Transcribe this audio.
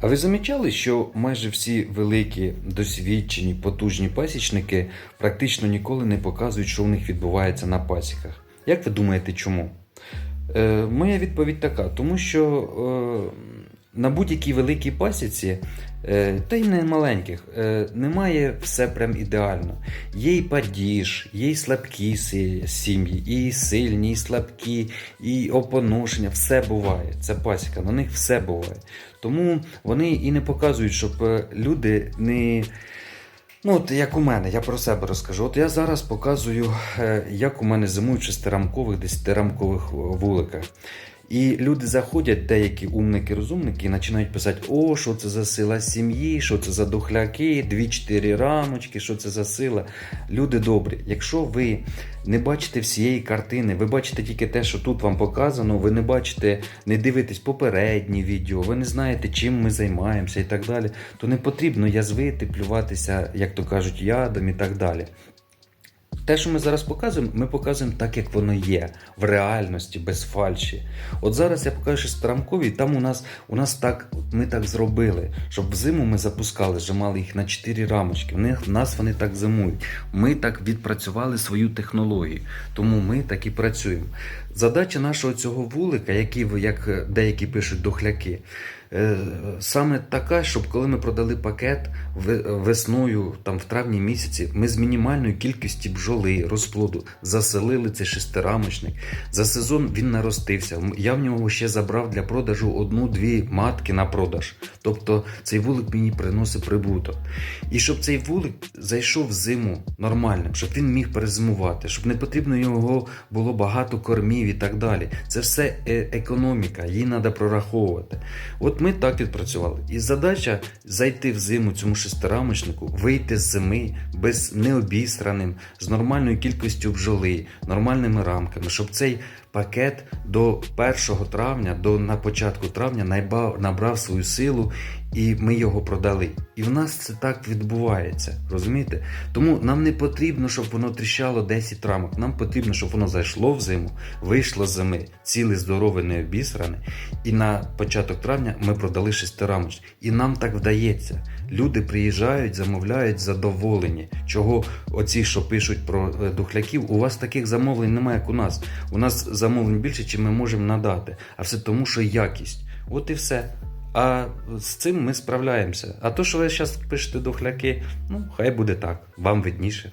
А ви замічали, що майже всі великі, досвідчені, потужні пасічники практично ніколи не показують, що у них відбувається на пасіках? Як ви думаєте, чому? Е, моя відповідь така: тому що е, на будь-якій великій пасіці, е, та й не маленьких, е, немає все прям ідеально. Є і падіж, є і слабкі сім'ї, і сильні, і слабкі, і опоношення. Все буває. Це пасіка, на них все буває. Тому вони і не показують, щоб е, люди не. Ну, от як у мене, я про себе розкажу. От я зараз показую, як у мене зимують шестирамкових, десятирамкових вуликах. І люди заходять, деякі умники-розумники, і починають писати: о, що це за сила сім'ї, що це за духляки, 2-4 рамочки, що це за сила. Люди добрі, якщо ви не бачите всієї картини, ви бачите тільки те, що тут вам показано, ви не бачите, не дивитесь попередні відео, ви не знаєте, чим ми займаємося і так далі, то не потрібно язвити, плюватися, як то кажуть, ядом і так далі. Те, що ми зараз показуємо, ми показуємо так, як воно є, в реальності, без фальші. От зараз я покажу шестирамкові, там у нас у нас так, ми так зробили, щоб взиму ми запускали, зжимали їх на 4 рамочки. В них в нас вони так зимують. Ми так відпрацювали свою технологію, тому ми так і працюємо. Задача нашого цього вулика, який як деякі пишуть, дохляки. Е, Саме така, щоб коли ми продали пакет весною, там в травні місяці, ми з мінімальною кількістю бджоли, розплоду заселили цей шестирамочник. За сезон він наростився. Я в нього ще забрав для продажу одну-дві матки на продаж. Тобто цей вулик мені приносить прибуток. І щоб цей вулик зайшов в зиму нормальним, щоб він міг перезимувати, щоб не потрібно його було багато кормів і так далі. Це все е- економіка, її треба прораховувати. От ми так відпрацювали. І задача зайти в зиму цьому шестирамочнику, вийти з зими без необістраним, з нормальною кількістю бджоли, нормальними рамками, щоб цей пакет до 1 травня, до на початку травня набрав свою силу, і ми його продали. І в нас це так відбувається. Розумієте? Тому нам не потрібно, щоб воно тріщало 10 рамок. Нам потрібно, щоб воно зайшло в зиму, вийшло з зими, ціле, здорове, не обісране. І на початок травня ми продали шестирамочки. І нам так вдається. Люди приїжджають, замовляють задоволені. Чого оці, що пишуть про е, духляків, у вас таких замовлень немає, як у нас. У нас замовлень більше, чим ми можемо надати. А все тому, що якість. От і все. А з цим ми справляємося. А то, що ви зараз пишете духляки, ну хай буде так, вам видніше.